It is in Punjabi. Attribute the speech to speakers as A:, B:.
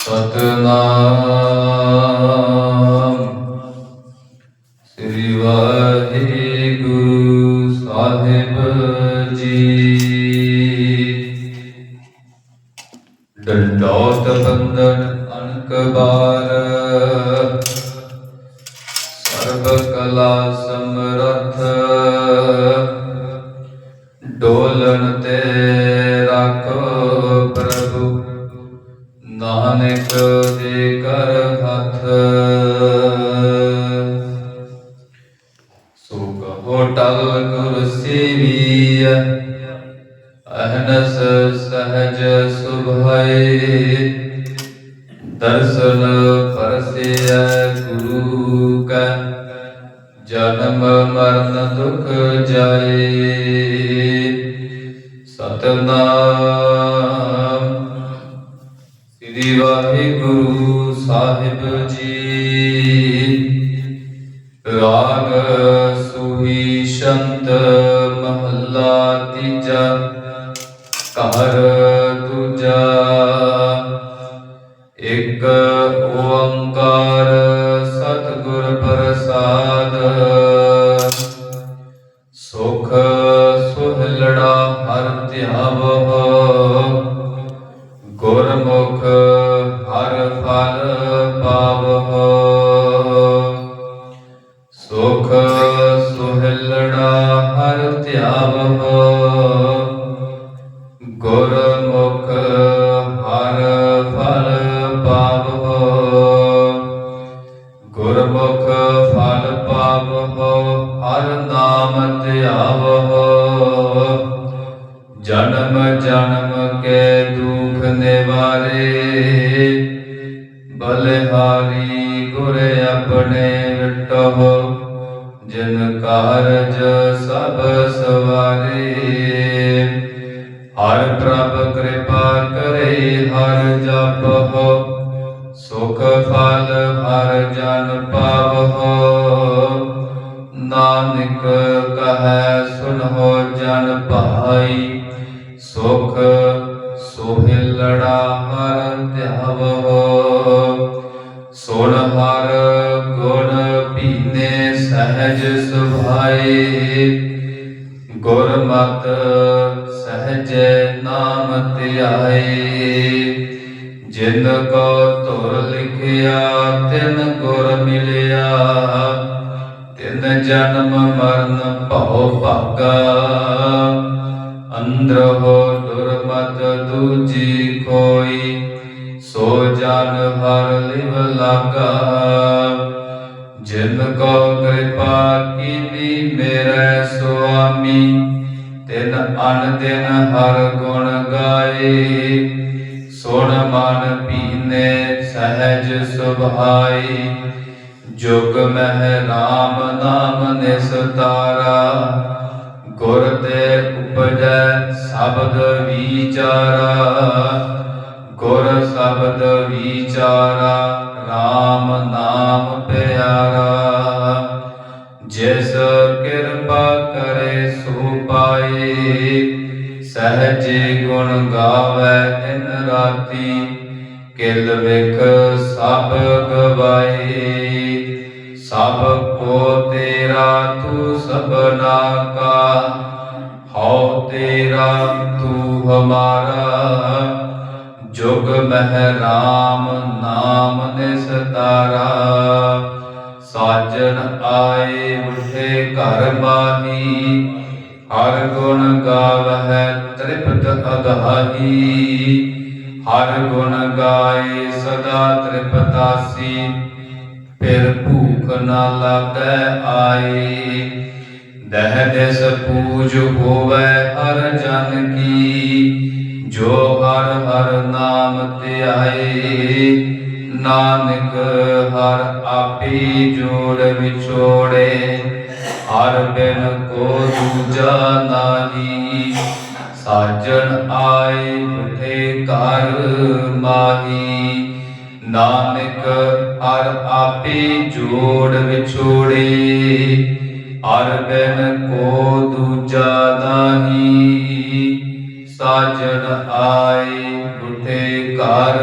A: ਸਤਨਾਮ। ਸ੍ਰੀ ਵਾਹਿਗੁਰੂ ਸਾਹਿਬ ਜੀ। ਡੰਡੋਤ ਬੰਦਨ ਅਨਕ ਬਾਰ। ਸਰਬ ਕਲਾ ਸੁਖ ਕਹੋ ਗੁਰ ਸੇਵੀਐ ਅਹਨਸ ਸਹਜ ਸੁਭਾਏ। ਦਰਸ਼ਨ ਪਰਸਿਐ ਗੁਰੂ ਕਾ, ਜਨਮ ਮਰਨ ਦੁਖ ਜਾਏ। ਸਤਨਾਮ ਸ੍ਰੀ ਵਾਹਿਗੁਰੂ ਸਾਹਿਬ ਜੀ। ਰਾਗ ਸੁਹੀ ਸ਼ੰਤ ਮਹੱਲਾ ਤੀਜਾ ਘਰ ਦੂਜਾ ਇੱਕ ਓੰਕਾਰ ਸਤਿਗੁਰ ਪ੍ਰਸਾਦ ਸੁਖ ਸੁਹਲੜਾ ਹਰ ਧਿਆਵੋ ਗੁਰਮੁਖ ਸੁਖ ਸੁਹਲੜਾ ਹਰ ਧਿਆਵੋ ਗੁਰਮੁਖ ਹਰ ਫਲ ਪਾਵੋ ਗੁਰਮੁਖ ਫਲ ਪਾਵੋ ਹਰ ਨਾਮ ਧਿਆਵੋ ਜਨਮ ਜਨਮ ਕੇ ਦੁਖ ਨਿਵਾਰੇ, ਬਲਿਹਾਰੀ ਗੁਰ ਆਪਣੇ ਵਿਟੋ ਜਿਨ ਕਾਰਜ ਸਭ ਸਵਾਰੇ। ਹਰ ਪ੍ਰਭ ਕਿਰਪਾ ਕਰੇ, ਹਰ ਜਪੋ ਸੁਖ ਫਲ ਹਰ ਜਨ ਪਾਵੋ ਨਾਨਕ ਕਹੈ ਸੁਨੋ ਜਨ ਭਾਈ, ਸੁਖ ਸੋਹਿਲੜਾ ਹਰ ਧਿਆਵੋ ਸੁਣ ਹਰ ਗੁਣ ਪੀਨੇ ਸਹਿਜ ਸੁਭਾਏ। ਗੁਰਮਤ ਸਹਜ ਨਾਮ ਧਿਆਏ। ਜਿਨ ਕੋ ਧੁਰ ਲਿਖਿਆ, ਤਿਨ ਗੁਰ ਮਿਲਿਆ। ਤਿਨ ਜਨਮ ਮਰਨ ਭਉ ਭਾਗਾ। ਅੰਦਰ ਹੋ ਦੁਰਮਤ ਦੂਜੀ ਕੋਈ ਸੋ ਜਨ ਹਰ ਲਿਵ ਲਾਗਾ ਜਿਨ ਕੋ ਕਿਰਪਾ ਕੀਤੀ ਮੇਰੇ ਸੁਆਮੀ, ਤਿਨ ਅਨ ਦਿਨ ਹਰ ਗੁਣ ਗਾਏ। ਸੁਣ ਮਨ ਪੀਨੇ ਸਹਿਜ ਸੁਭਾਈ ਜੁਗ ਮਹਿ ਰਾਮ ਨਾਮ ਨਿਸਤਾਰਾ ਗੁਰ ਤੇ ਉਪਜੈ ਸ਼ਬਦ ਵਿਚਾਰਾ। ਗੁਰ ਸ਼ਬਦ ਵਿਚਾਰਾ। RAM ਨਾਮ ਪਿਆਰਾ, ਜਿਸ ਕਿਰਪਾ ਕਰੇ ਸੋ ਪਾਏ। ਸਹਜੇ ਗੁਣ ਗਾਵੇ ਦਿਨ ਰਾਤੀ, ਕਿਲ ਵਿਖ ਸਭ ਗਵਾਏ। ਸਭ ਕੋ ਤੇਰਾ ਤੂੰ ਸਭਨਾ ਕਾ ਹਉ ਤੇਰਾ ਤੂੰ ਹਮਾਰਾ। ਜੁਗ ਮਹਿ ਰਾਮ ਨਾਮ ਨਿਸਤਾਰਾ ਸਾਜਨ ਆਏ ਉਠੇ ਘਰ ਮਾਹੀ ਹਰ ਗੁਣ ਗਾਵਹਿ ਤ੍ਰਿਪਤ ਅਗਾਹੀ, ਹਰ ਗੁਣ ਗਾਏ ਸਦਾ ਤ੍ਰਿਪਤਾਸੀ, ਫਿਰ ਭੂਖ ਨਾ ਲਾਗੈ ਆਏ। ਦਹ ਦਿਸ ਪੂਜ ਹੋਵੇ ਹਰ ਜਨ ਕੀ ਜੋ ਹਰ ਹਰ ਨਾਮ ਧਿਆਏ ਨਾਨਕ ਹਰ ਆਪੇ ਜੋੜ ਵਿਛੋੜੇ। ਹਰ ਬਿਨ ਕੋ ਦੂਜਾ ਨਾਹੀ, ਸਾਜਣ ਆਏ ਉਠੇ ਘਰ ਮਾਹੀ। ਨਾਨਕ ਹਰ ਆਪੇ ਜੋੜ ਵਿਛੋੜੇ, ਹਰ ਬਿਨ ਕੋ ਦੂਜਾ ਨਾਹੀ। ਸਾਜਣ ਆਏ ਉਠੇ ਘਰ।